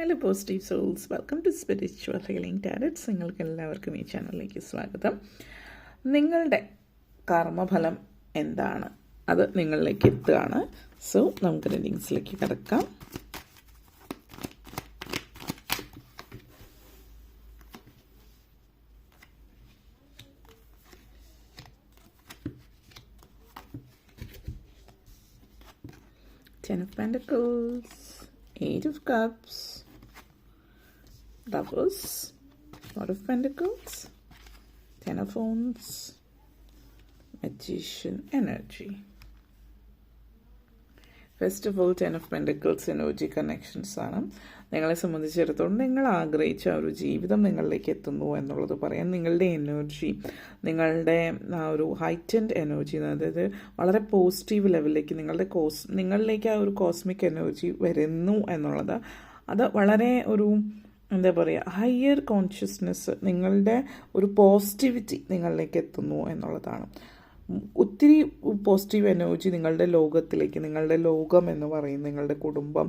Hello positive souls welcome to spiritual healing tarots നിങ്ങൾക്ക് എല്ലാവർക്കും ഈ ചാനലിലേക്ക് സ്വാഗതം. നിങ്ങളുടെ കർമ്മഫലം എന്താണ്? അത് നിങ്ങളിലേക്ക് എത്തുകയാണ്. സോ നമുക്ക് റീഡിങ്സിലേക്ക് കിടക്കാം. Ten of Pentacles, Eight of Cups, Lovers, Lord of Pentacles, Ten of Wands, Magician Energy. First of all ten of pentacles energy connections ആണ് നിങ്ങളെ സംബന്ധിച്ചിടത്തോളം നിങ്ങൾ ആഗ്രഹിച്ച ഒരു ജീവിതം നിങ്ങളിലേക്ക് എത്തുന്നു എന്നുള്ളത് പറയാൻ നിങ്ങളുടെ എനർജി നിങ്ങളുടെ ആ ഒരു ഹൈറ്റൻഡ് എനർജി അതായത് വളരെ പോസിറ്റീവ് ലെവലിലേക്ക് നിങ്ങളുടെ കോസ് നിങ്ങളിലേക്ക് ആ ഒരു കോസ്മിക് എനർജി വരുന്നു എന്നുള്ളത് അത് വളരെ ഒരു എന്താ പറയുക ഹയർ കോൺഷ്യസ്നെസ് നിങ്ങളുടെ ഒരു പോസിറ്റിവിറ്റി നിങ്ങളിലേക്ക് എത്തുന്നു എന്നുള്ളതാണ്. ഒത്തിരി പോസിറ്റീവ് എനർജി നിങ്ങളുടെ ലോകത്തിലേക്ക് നിങ്ങളുടെ ലോകം എന്ന് പറയും നിങ്ങളുടെ കുടുംബം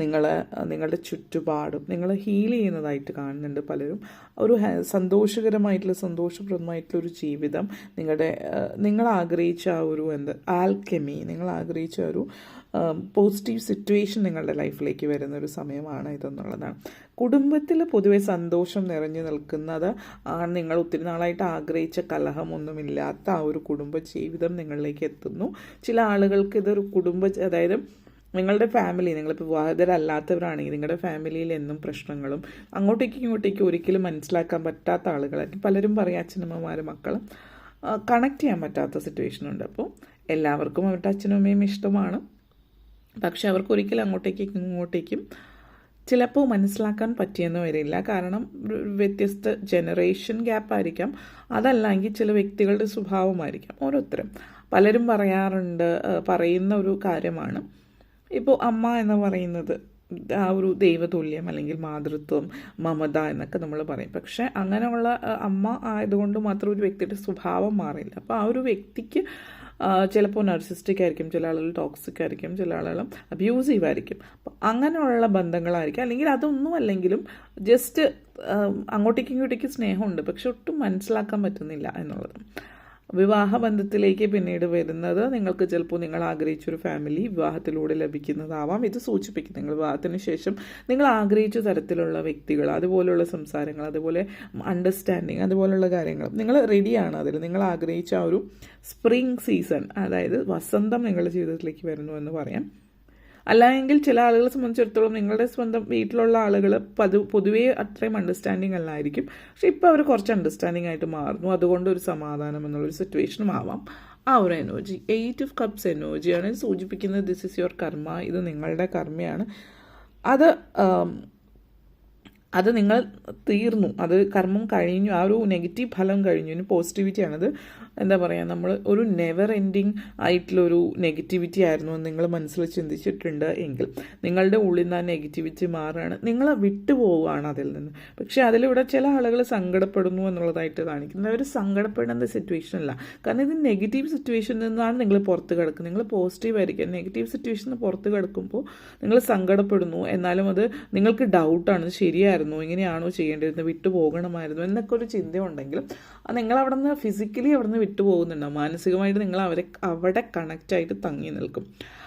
നിങ്ങളെ നിങ്ങളുടെ ചുറ്റുപാടും നിങ്ങളെ ഹീൽ ചെയ്യുന്നതായിട്ട് കാണുന്നുണ്ട് പലരും. ഒരു സന്തോഷകരമായിട്ടുള്ള സന്തോഷപ്രദമായിട്ടുള്ള ഒരു ജീവിതം നിങ്ങളുടെ നിങ്ങൾ ആഗ്രഹിച്ച ആ ഒരു എന്താ ആൽക്കെമി നിങ്ങൾ ആഗ്രഹിച്ച ഒരു പോസിറ്റീവ് സിറ്റുവേഷൻ നിങ്ങളുടെ ലൈഫിലേക്ക് വരുന്ന ഒരു സമയമാണ് ഇതെന്നുള്ളതാണ്. കുടുംബത്തിൽ പൊതുവെ സന്തോഷം നിറഞ്ഞു നിൽക്കുന്നത് ആണ് നിങ്ങൾ ഒത്തിരി നാളായിട്ട് ആഗ്രഹിച്ച കലഹമൊന്നുമില്ലാത്ത ആ ഒരു കുടുംബ ജീവിതം നിങ്ങളിലേക്ക് എത്തുന്നു. ചില ആളുകൾക്ക് ഇതൊരു കുടുംബ അതായത് നിങ്ങളുടെ ഫാമിലി നിങ്ങളിപ്പോൾ വിവാഹിതരല്ലാത്തവരാണെങ്കിൽ നിങ്ങളുടെ ഫാമിലിയിൽ എന്നും പ്രശ്നങ്ങളും അങ്ങോട്ടേക്കും ഇങ്ങോട്ടേക്കും ഒരിക്കലും മനസ്സിലാക്കാൻ പറ്റാത്ത ആളുകളായിരിക്കും. പലരും പറയും അച്ഛനമ്മമാരും മക്കളും കണക്ട് ചെയ്യാൻ പറ്റാത്ത സിറ്റുവേഷൻ ഉണ്ട്. അപ്പോൾ എല്ലാവർക്കും അവരുടെ അച്ഛനും അമ്മയും ഇഷ്ടമാണ്. പക്ഷെ അവർക്ക് ഒരിക്കലും അങ്ങോട്ടേക്കും ഇങ്ങോട്ടേക്കും ചിലപ്പോൾ മനസ്സിലാക്കാൻ പറ്റിയെന്ന് വരില്ല. കാരണം വ്യത്യസ്ത ജനറേഷൻ ഗ്യാപ്പ് ആയിരിക്കാം. അതല്ലെങ്കിൽ ചില വ്യക്തികളുടെ സ്വഭാവമായിരിക്കാം. ഓരോരുത്തരും പലരും പറയാറുണ്ട് പറയുന്ന ഒരു കാര്യമാണ്. ഇപ്പോൾ അമ്മ എന്ന് പറയുന്നത് ആ ഒരു ദൈവതുല്യം അല്ലെങ്കിൽ മാതൃത്വം മമത എന്നൊക്കെ നമ്മൾ പറയും. പക്ഷേ അങ്ങനെയുള്ള അമ്മ ആയതുകൊണ്ട് മാത്രം ഒരു വ്യക്തിയുടെ സ്വഭാവം മാറില്ല. അപ്പോൾ ആ ഒരു വ്യക്തിക്ക് ചിലപ്പോൾ നർസിസ്റ്റിക് ആയിരിക്കും ചില ആളുകൾ ടോക്സിക് ആയിരിക്കും ചില ആളുകൾ അബ്യൂസീവ് ആയിരിക്കും. അങ്ങനെയുള്ള ബന്ധങ്ങളായിരിക്കും. അല്ലെങ്കിൽ അതൊന്നും അല്ലെങ്കിലും ജസ്റ്റ് അങ്ങോട്ടേക്കും ഇങ്ങോട്ടേക്കും സ്നേഹമുണ്ട്. പക്ഷെ ഒട്ടും മനസ്സിലാക്കാൻ പറ്റുന്നില്ല എന്നുള്ളത്. വിവാഹബന്ധത്തിലേക്ക് പിന്നീട് വരുന്നത് നിങ്ങൾക്ക് ചിലപ്പോൾ നിങ്ങൾ ആഗ്രഹിച്ചൊരു ഫാമിലി വിവാഹത്തിലൂടെ ലഭിക്കുന്നതാവാം. ഇത് സൂചിപ്പിക്കും. നിങ്ങൾ വിവാഹത്തിന് ശേഷം നിങ്ങൾ ആഗ്രഹിച്ച തരത്തിലുള്ള വ്യക്തികൾ അതുപോലുള്ള സംസാരങ്ങൾ അതുപോലെ അണ്ടർസ്റ്റാൻഡിങ് അതുപോലുള്ള കാര്യങ്ങൾ. നിങ്ങൾ റെഡിയാണ് അതിൽ. നിങ്ങൾ ആഗ്രഹിച്ച ആ ഒരു സ്പ്രിംഗ് സീസൺ അതായത് വസന്തം നിങ്ങളുടെ ജീവിതത്തിലേക്ക് വരുന്നു എന്ന് പറയാം. അല്ലെങ്കിൽ ചില ആളുകളെ സംബന്ധിച്ചിടത്തോളം നിങ്ങളുടെ സ്വന്തം വീട്ടിലുള്ള ആളുകൾ പതു പൊതുവേ അത്രയും അണ്ടർസ്റ്റാൻഡിങ് അല്ലായിരിക്കും. പക്ഷെ ഇപ്പോൾ അവർ കുറച്ച് അണ്ടർസ്റ്റാൻഡിങ് ആയിട്ട് മാറുന്നു. അതുകൊണ്ട് ഒരു സമാധാനം എന്നുള്ളൊരു സിറ്റുവേഷനും ആവാം. ആ ഒരു എനർജി എയ്റ്റ് ഓഫ് കപ്സ് എനർജിയാണ് സൂചിപ്പിക്കുന്നത് ദിസ് ഇസ് യുവർ കർമ്മ ഇത് നിങ്ങളുടെ കർമ്മയാണ് അത് അത് നിങ്ങൾ തീർന്നു. അത് കർമ്മം കഴിഞ്ഞു. ആ ഒരു നെഗറ്റീവ് ഫലം കഴിഞ്ഞു. ഇനി പോസിറ്റിവിറ്റിയാണത് എന്താ പറയുക നമ്മൾ ഒരു നെവർ എൻഡിങ് ആയിട്ടുള്ളൊരു നെഗറ്റിവിറ്റി ആയിരുന്നു നിങ്ങൾ മനസ്സിൽ ചിന്തിച്ചിട്ടുണ്ട് എങ്കിൽ നിങ്ങളുടെ ഉള്ളിൽ നിന്ന് ആ നെഗറ്റിവിറ്റി മാറുകയാണ്. നിങ്ങളെ വിട്ടുപോവുകയാണ് അതിൽ നിന്ന്. പക്ഷേ അതിലൂടെ ചില ആളുകൾ സങ്കടപ്പെടുന്നു എന്നുള്ളതായിട്ട് കാണിക്കുന്നത്. അവർ സങ്കടപ്പെടേണ്ട സിറ്റുവേഷൻ അല്ല. കാരണം ഇത് നെഗറ്റീവ് സിറ്റുവേഷനിൽ നിന്നാണ് നിങ്ങൾ പുറത്ത് കിടക്കുന്നത്. നിങ്ങൾ പോസിറ്റീവ് ആയിരിക്കും. നെഗറ്റീവ് സിറ്റുവേഷനിൽ പുറത്ത് കിടക്കുമ്പോൾ നിങ്ങൾ സങ്കടപ്പെടുന്നു. എന്നാലും അത് നിങ്ങൾക്ക് ഡൗട്ടാണ് ശരിയായിരുന്നു. ഇങ്ങനെയാണോ ചെയ്യേണ്ടിയിരുന്നത്? വിട്ടു പോകണമായിരുന്നു. എന്നൊക്കെ ഒരു ചിന്തയുണ്ടെങ്കിലും നിങ്ങൾ അവിടെ നിന്ന് ഫിസിക്കലി അവിടെ നിന്ന് വിട്ടു പോകുന്നുണ്ടാവും മാനസികമായിട്ട് നിങ്ങൾ അവരെ അവിടെ കണക്റ്റായിട്ട് തങ്ങി നിൽക്കും.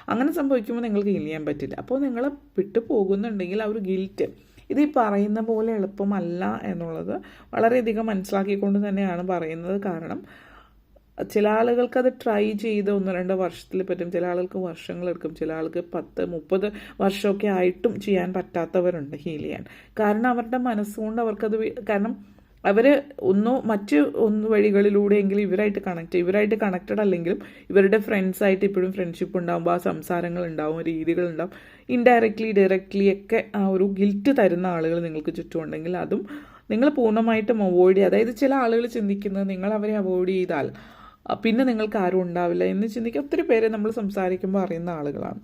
അങ്ങനെ സംഭവിക്കുമ്പോൾ നിങ്ങൾക്ക് ഹീൽ ചെയ്യാൻ പറ്റില്ല. അപ്പോൾ നിങ്ങൾ വിട്ടു പോകുന്നുണ്ടെങ്കിൽ ആ ഒരു ഗിൽറ്റ് ഇത് ഈ പറയുന്ന പോലെ എളുപ്പമല്ല എന്നുള്ളത് വളരെയധികം മനസ്സിലാക്കിക്കൊണ്ട് തന്നെയാണ് പറയുന്നത് കാരണം ചില ആളുകൾക്ക് അത് ട്രൈ ചെയ്ത് ഒന്ന് രണ്ട് വർഷത്തിൽ പറ്റും. ചില ആളുകൾക്ക് വർഷങ്ങളെടുക്കും ചില ആൾക്ക് പത്ത് മുപ്പത് വർഷമൊക്കെ ആയിട്ടും ചെയ്യാൻ പറ്റാത്തവരുണ്ട് ഹീൽ ചെയ്യാൻ. കാരണം അവരുടെ മനസ്സുകൊണ്ട് അവർക്കത് കാരണം അവർ ഒന്നോ മറ്റ് ഒന്ന് വഴികളിലൂടെയെങ്കിലും ഇവരായിട്ട് കണക്ട് ഇവരായിട്ട് കണക്റ്റഡ് അല്ലെങ്കിലും ഇവരുടെ ഫ്രണ്ട്സായിട്ട് ഇപ്പോഴും ഫ്രണ്ട്ഷിപ്പ് ഉണ്ടാകുമ്പോൾ ആ സംസാരങ്ങൾ ഉണ്ടാവും രീതികൾ ഉണ്ടാവും. ഇൻഡയറക്ട്ലി ഡയറക്ട്ലി ഒക്കെ ആ ഒരു ഗിൽറ്റ് തരുന്ന ആളുകൾ നിങ്ങൾക്ക് ചുറ്റും ഉണ്ടെങ്കിൽ അതും നിങ്ങൾ പൂർണമായിട്ടും അവോയ്ഡ് ചെയ്യുക. അതായത് ചില ആളുകൾ ചിന്തിക്കുന്നത് നിങ്ങൾ അവരെ അവോയ്ഡ് ചെയ്താൽ പിന്നെ നിങ്ങൾക്ക് ആരും ഉണ്ടാവില്ല എന്ന് ചിന്തിക്കുക. ഒത്തിരി പേരെ നമ്മൾ സംസാരിക്കുമ്പോൾ അറിയുന്ന ആളുകളാണ്.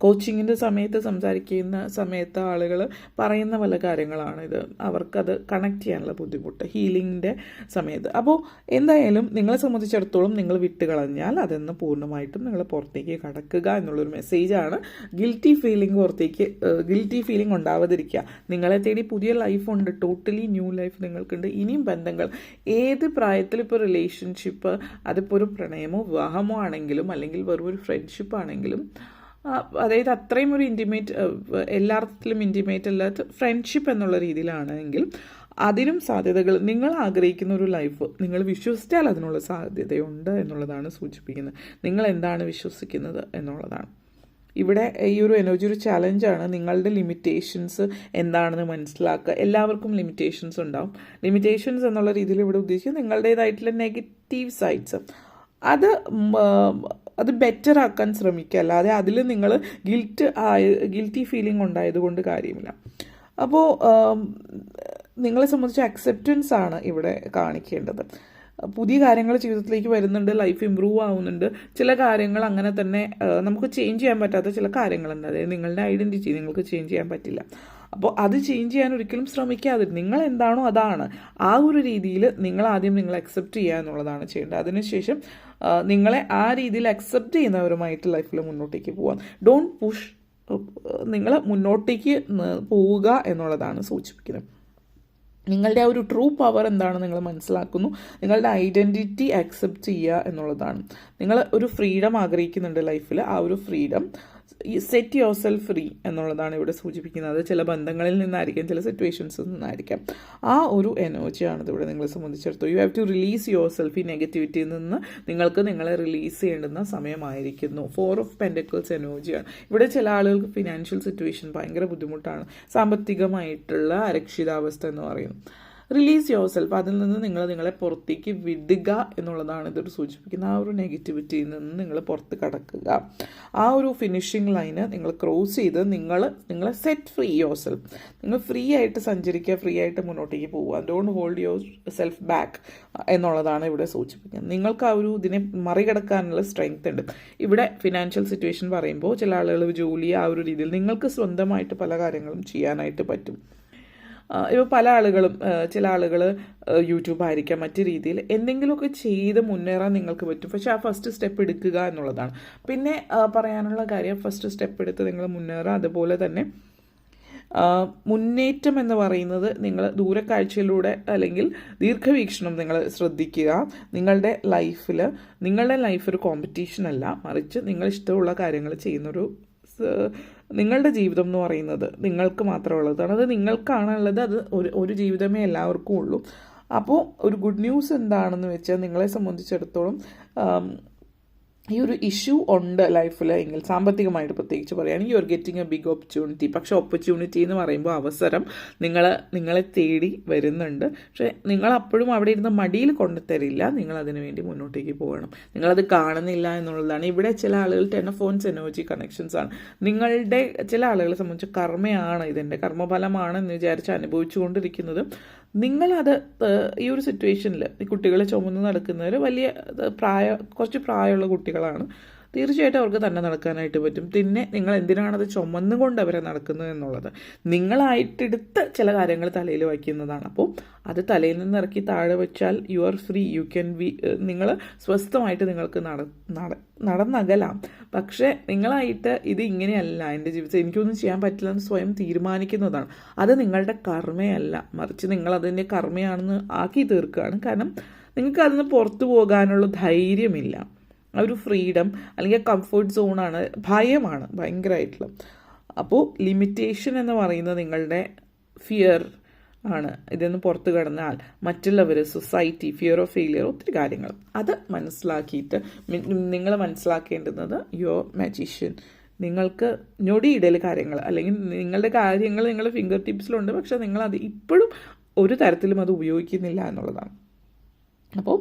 കോച്ചിങ്ങിന്റെ സമയത്ത് സംസാരിക്കുന്ന സമയത്ത് ആളുകൾ പറയുന്ന പല കാര്യങ്ങളാണിത്. അവർക്കത് കണക്ട് ചെയ്യാനുള്ള ബുദ്ധിമുട്ട് ഹീലിങ്ങിന്റെ സമയത്ത്. അപ്പോൾ എന്തായാലും നിങ്ങളെ സംബന്ധിച്ചിടത്തോളം നിങ്ങൾ വിട്ടുകളഞ്ഞാൽ അതെന്ന് പൂർണമായിട്ടും നിങ്ങൾ പുറത്തേക്ക് കടക്കുക എന്നുള്ളൊരു മെസ്സേജാണ് ഗിൽറ്റി ഫീലിംഗ് പുറത്തേക്ക് ഗിൽറ്റി ഫീലിംഗ് ഉണ്ടാവാതിരിക്കുക. നിങ്ങളെ തേടി പുതിയ ലൈഫുണ്ട് ടോട്ടലി ന്യൂ ലൈഫ് നിങ്ങൾക്കുണ്ട്. ഇനിയും ബന്ധങ്ങൾ ഏത് പ്രായത്തിൽ ഇപ്പോൾ റിലേഷൻഷിപ്പ് അതിപ്പോൾ ഒരു പ്രണയമോ വിവാഹമോ ആണെങ്കിലും അല്ലെങ്കിൽ വെറും ഒരു ഫ്രണ്ട്ഷിപ്പ് ആണെങ്കിലും അതായത് അത്രയും ഒരു ഇന്റിമേറ്റ് എല്ലാ അർത്ഥത്തിലും ഇന്റിമേറ്റ് അല്ലാത്ത ഫ്രണ്ട്ഷിപ്പ് എന്നുള്ള രീതിയിലാണെങ്കിൽ അതിനും സാധ്യതകൾ നിങ്ങൾ ആഗ്രഹിക്കുന്ന ഒരു ലൈഫ് നിങ്ങൾ വിശ്വസിച്ചാൽ അതിനുള്ള സാധ്യതയുണ്ട് എന്നുള്ളതാണ് സൂചിപ്പിക്കുന്നത്. നിങ്ങൾ എന്താണ് വിശ്വസിക്കുന്നത് എന്നുള്ളതാണ്. ഇവിടെ ഈ ഒരു എനർജി ഒരു ചലഞ്ചാണ് നിങ്ങളുടെ ലിമിറ്റേഷൻസ് എന്താണെന്ന് മനസ്സിലാക്കുക. എല്ലാവർക്കും ലിമിറ്റേഷൻസ് ഉണ്ടാവും. ലിമിറ്റേഷൻസ് എന്നുള്ള രീതിയിൽ ഇവിടെ ഉദ്ദേശിക്കുക നിങ്ങളുടേതായിട്ടുള്ള നെഗറ്റീവ് സൈഡ്സ് അത് അത് ബെറ്റർ ആക്കാൻ ശ്രമിക്കുക. അല്ലാതെ അതിൽ നിങ്ങൾ ഗിൽറ്റ് ആയ ഗിൽറ്റി ഫീലിംഗ് ഉണ്ടായതുകൊണ്ട് കാര്യമില്ല. അപ്പോൾ നിങ്ങളെ സംബന്ധിച്ച് അക്സെപ്റ്റൻസ് ആണ് ഇവിടെ കാണിക്കേണ്ടത്. പുതിയ കാര്യങ്ങൾ ജീവിതത്തിലേക്ക് വരുന്നുണ്ട് ലൈഫ് ഇമ്പ്രൂവ് ആവുന്നുണ്ട്. ചില കാര്യങ്ങൾ അങ്ങനെ തന്നെ നമുക്ക് ചേഞ്ച് ചെയ്യാൻ പറ്റാത്ത ചില കാര്യങ്ങളുണ്ട്. അതായത് നിങ്ങളുടെ ഐഡന്റിറ്റി നിങ്ങൾക്ക് ചേഞ്ച് ചെയ്യാൻ പറ്റില്ല. അപ്പോൾ അത് ചേഞ്ച് ചെയ്യാൻ ഒരിക്കലും ശ്രമിക്കാതെ നിങ്ങൾ എന്താണോ അതാണ്. ആ ഒരു രീതിയിൽ നിങ്ങൾ ആദ്യം നിങ്ങൾ അക്സെപ്റ്റ് ചെയ്യുക എന്നുള്ളതാണ് ചെയ്യേണ്ടത്. അതിനുശേഷം നിങ്ങളെ ആ രീതിയിൽ അക്സെപ്റ്റ് ചെയ്യുന്നവരുമായിട്ട് ലൈഫിൽ മുന്നോട്ടേക്ക് പോകാം ഡോണ്ട് പുഷ് നിങ്ങൾ മുന്നോട്ടേക്ക് പോവുക എന്നുള്ളതാണ് സൂചിപ്പിക്കുന്നത്. നിങ്ങളുടെ ആ ഒരു ട്രൂ പവർ എന്താണ് നിങ്ങൾ മനസ്സിലാക്കുന്നു. നിങ്ങളുടെ ഐഡന്റിറ്റി അക്സെപ്റ്റ് ചെയ്യുക എന്നുള്ളതാണ്. നിങ്ങൾ ഒരു ഫ്രീഡം ആഗ്രഹിക്കുന്നുണ്ട് ലൈഫിൽ ആ ഒരു freedom set yourself free എന്നുള്ളതാണ് ഇവിടെ സൂചിപ്പിക്കുന്നത്. ചില ബന്ധങ്ങളിൽ നിന്നായിരിക്കാം ചില സിറ്റുവേഷൻസിൽ നിന്നായിരിക്കാം. ആ ഒരു എനർജിയാണ് ഇതിവിടെ നിങ്ങളെ സംബന്ധിച്ചിടത്തോളം. You have to release yourself ഈ നെഗറ്റിവിറ്റിയിൽ നിന്ന് നിങ്ങൾക്ക് നിങ്ങളെ റിലീസ് ചെയ്യേണ്ടുന്ന സമയമായിരിക്കുന്നു. ഫോർ ഓഫ് പെൻഡക്കിൾസ് എനർജിയാണ് ഇവിടെ ചില ആളുകൾക്ക് ഫിനാൻഷ്യൽ സിറ്റുവേഷൻ ഭയങ്കര ബുദ്ധിമുട്ടാണ്. സാമ്പത്തികമായിട്ടുള്ള അരക്ഷിതാവസ്ഥ എന്ന് പറയുന്നു. റിലീസ് യുവർ സെൽഫ് അതിൽ നിന്ന് നിങ്ങൾ നിങ്ങളെ പുറത്തേക്ക് വിടുക എന്നുള്ളതാണ് ഇതൊരു സൂചിപ്പിക്കുന്നത് ആ ഒരു നെഗറ്റിവിറ്റിയിൽ നിന്ന് നിങ്ങൾ പുറത്ത് കടക്കുക. ആ ഒരു ഫിനിഷിംഗ് ലൈന് നിങ്ങൾ ക്രോസ് ചെയ്ത് നിങ്ങൾ നിങ്ങളെ സെറ്റ് ഫ്രീ യുവർ സെൽഫ് നിങ്ങൾ ഫ്രീ ആയിട്ട് സഞ്ചരിക്കുക ഫ്രീ ആയിട്ട് മുന്നോട്ടേക്ക് പോവുക. Don't hold yourself back എന്നുള്ളതാണ് ഇവിടെ സൂചിപ്പിക്കുന്നത്. നിങ്ങൾക്ക് ആ ഒരു ഇതിനെ മറികടക്കാനുള്ള സ്ട്രെങ്ത് ഉണ്ട്. ഇവിടെ ഫിനാൻഷ്യൽ സിറ്റുവേഷൻ പറയുമ്പോൾ ചില ആളുകൾ ജോലി ആ ഒരു രീതിയിൽ നിങ്ങൾക്ക് സ്വന്തമായിട്ട് പല കാര്യങ്ങളും ചെയ്യാനായിട്ട് പറ്റും. ഇപ്പോൾ പല ആളുകളും ചില ആളുകൾ യൂട്യൂബ് ആയിരിക്കാം മറ്റ് രീതിയിൽ എന്തെങ്കിലുമൊക്കെ ചെയ്ത് മുന്നേറാൻ നിങ്ങൾക്ക് പറ്റും. പക്ഷെ ആ ഫസ്റ്റ് സ്റ്റെപ്പ് എടുക്കുക എന്നുള്ളതാണ്. പിന്നെ പറയാനുള്ള കാര്യം ഫസ്റ്റ് സ്റ്റെപ്പ് എടുത്ത് നിങ്ങൾ മുന്നേറുക. അതുപോലെ തന്നെ മുന്നേറ്റം എന്ന് പറയുന്നത് നിങ്ങൾ ദൂരക്കാഴ്ചയിലൂടെ അല്ലെങ്കിൽ ദീർഘവീക്ഷണം നിങ്ങൾ ശ്രദ്ധിക്കുക. നിങ്ങളുടെ ലൈഫിൽ നിങ്ങളുടെ ലൈഫ് ഒരു കോമ്പറ്റീഷൻ അല്ല. മറിച്ച് നിങ്ങൾ ഇഷ്ടമുള്ള കാര്യങ്ങൾ ചെയ്യുന്നൊരു നിങ്ങളുടെ ജീവിതം എന്ന് പറയുന്നത് നിങ്ങൾക്ക് മാത്രമുള്ളതാണ് അത് നിങ്ങൾക്കാണുള്ളത്. അത് ഒരു ഒരു ജീവിതമേ എല്ലാവർക്കും ഉള്ളൂ. അപ്പോൾ ഒരു ഗുഡ് ന്യൂസ് എന്താണെന്ന് വെച്ചാൽ നിങ്ങളെ സംബന്ധിച്ചിടത്തോളം ഈ ഒരു ഇഷ്യൂ ഉണ്ട് ലൈഫിൽ എങ്കിൽ സാമ്പത്തികമായിട്ട് പ്രത്യേകിച്ച് പറയുകയാണെങ്കിൽ you are getting a big opportunity പക്ഷേ ഓപ്പർച്യൂണിറ്റി എന്ന് പറയുമ്പോൾ അവസരം നിങ്ങൾ നിങ്ങളെ തേടി വരുന്നുണ്ട്. പക്ഷേ നിങ്ങൾ അപ്പോഴും അവിടെ ഇരുന്ന് മടിയിൽ കൊണ്ടുതരില്ല നിങ്ങൾ അതിനു വേണ്ടി മുന്നോട്ടേക്ക് പോകണം. നിങ്ങളത് കാണുന്നില്ല എന്നുള്ളതാണ്. ഇവിടെ ചില ആളുകൾ ടെനഫോൺസ് എനർജി കണക്ഷൻസ് ആണ്. നിങ്ങളുടെ ചില ആളുകളെ സംബന്ധിച്ച് കർമ്മയാണ് ഇതിന്റെ. കർമ്മഫലമാണ് എന്ന് വിചാരിച്ച് അനുഭവിച്ചുകൊണ്ടിരിക്കുന്നത് നിങ്ങളത് ഈ ഒരു സിറ്റുവേഷനിൽ ഈ കുട്ടികളെ ചുമന്ന് നടക്കുന്നവർ വലിയ പ്രായ കുറച്ച് പ്രായമുള്ള കുട്ടികളാണ്. തീർച്ചയായിട്ടും അവർക്ക് തന്നെ നടക്കാനായിട്ട് പറ്റും. പിന്നെ നിങ്ങൾ എന്തിനാണത് ചുമന്നുകൊണ്ട് അവരെ നടക്കുന്നത് എന്നുള്ളത്? നിങ്ങളായിട്ടെടുത്ത് ചില കാര്യങ്ങൾ തലയിൽ വയ്ക്കുന്നതാണ്. അപ്പോൾ അത് തലയിൽ നിന്ന് ഇറക്കി താഴെ വെച്ചാൽ you are free you can be നിങ്ങൾ സ്വസ്ഥമായിട്ട് നിങ്ങൾക്ക് നട നട- നടന്നകലാം. പക്ഷേ നിങ്ങളായിട്ട് ഇത് ഇങ്ങനെയല്ല എന്റെ ജീവിതത്തിൽ. എനിക്കൊന്നും ചെയ്യാൻ പറ്റില്ല എന്ന് സ്വയം തീരുമാനിക്കുന്നതാണ്. അത് നിങ്ങളുടെ കർമ്മയല്ല. മറിച്ച് നിങ്ങൾ അതിന്റെ കർമ്മയാണെന്ന് ആക്കി തീർക്കുകയാണ്. കാരണം നിങ്ങൾക്ക് അതിൽ നിന്ന് പുറത്തു പോകാനുള്ള ധൈര്യമില്ല. ഒരു ഫ്രീഡം അല്ലെങ്കിൽ കംഫർട്ട് സോണാണ് ഭയമാണ് ഭയങ്കരമായിട്ടുള്ള അപ്പോൾ ലിമിറ്റേഷൻ എന്ന് പറയുന്നത് നിങ്ങളുടെ ഫിയർ ആണ്. ഇതൊന്ന് പുറത്തു കടന്നാൽ മറ്റുള്ളവർ സൊസൈറ്റി ഫിയർ ഓഫ് ഫെയിലിയർ ഒത്തിരി കാര്യങ്ങൾ. അത് മനസ്സിലാക്കിയിട്ട് നിങ്ങൾ മനസ്സിലാക്കേണ്ടുന്നത് യുവർ മാജീഷ്യൻ നിങ്ങൾക്ക് ഞൊടിയിടൽ കാര്യങ്ങൾ അല്ലെങ്കിൽ നിങ്ങളുടെ കാര്യങ്ങൾ നിങ്ങളുടെ ഫിംഗർ ടിപ്സിലുണ്ട് പക്ഷേ നിങ്ങളത് ഇപ്പോഴും ഒരു തരത്തിലും അത് ഉപയോഗിക്കുന്നില്ല എന്നുള്ളതാണ്. അപ്പോൾ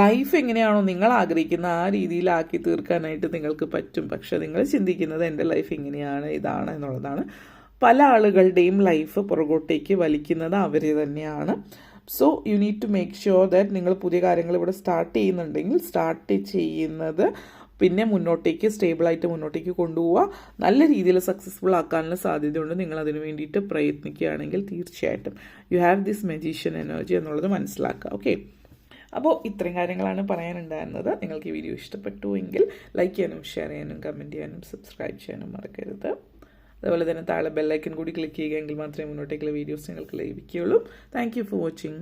ലൈഫ് എങ്ങനെയാണോ നിങ്ങൾ ആഗ്രഹിക്കുന്ന ആ രീതിയിലാക്കി തീർക്കാനായിട്ട് നിങ്ങൾക്ക് പറ്റും. പക്ഷെ നിങ്ങൾ ചിന്തിക്കുന്നത് എന്റെ ലൈഫ് ഇങ്ങനെയാണ് ഇതാണ് എന്നുള്ളതാണ്. പല ആളുകളുടെയും ലൈഫ് പുറകോട്ടേക്ക് വലിക്കുന്നത് അവർ തന്നെയാണ്. So you need to make sure that നിങ്ങൾ പുതിയ കാര്യങ്ങൾ ഇവിടെ സ്റ്റാർട്ട് ചെയ്യുന്നുണ്ടെങ്കിൽ സ്റ്റാർട്ട് ചെയ്യുന്നത് പിന്നെ മുന്നോട്ടേക്ക് സ്റ്റേബിളായിട്ട് മുന്നോട്ടേക്ക് കൊണ്ടുപോവുക. നല്ല രീതിയിൽ സക്സസ്ഫുൾ ആക്കാനുള്ള സാധ്യതയുണ്ട്. നിങ്ങൾ അതിനു വേണ്ടിയിട്ട് പ്രയത്നിക്കുകയാണെങ്കിൽ തീർച്ചയായിട്ടും. You have this magician energy എന്നുള്ളത് മനസ്സിലാക്കുക. ഓക്കെ അപ്പോൾ ഇത്രയും കാര്യങ്ങളാണ് പറയാനുണ്ടായിരുന്നത്. നിങ്ങൾക്ക് ഈ വീഡിയോ ഇഷ്ടപ്പെട്ടു എങ്കിൽ ലൈക്ക് ചെയ്യാനും ഷെയർ ചെയ്യാനും കമന്റ് ചെയ്യാനും സബ്സ്ക്രൈബ് ചെയ്യാനും മറക്കരുത്. അതുപോലെ തന്നെ താഴെ ബെല്ലൈക്കൻ കൂടി ക്ലിക്ക് ചെയ്യുകയെങ്കിൽ മാത്രമേ മുന്നോട്ടേക്കുള്ള വീഡിയോസ് നിങ്ങൾക്ക് ലഭിക്കുകയുള്ളൂ. Thank for watching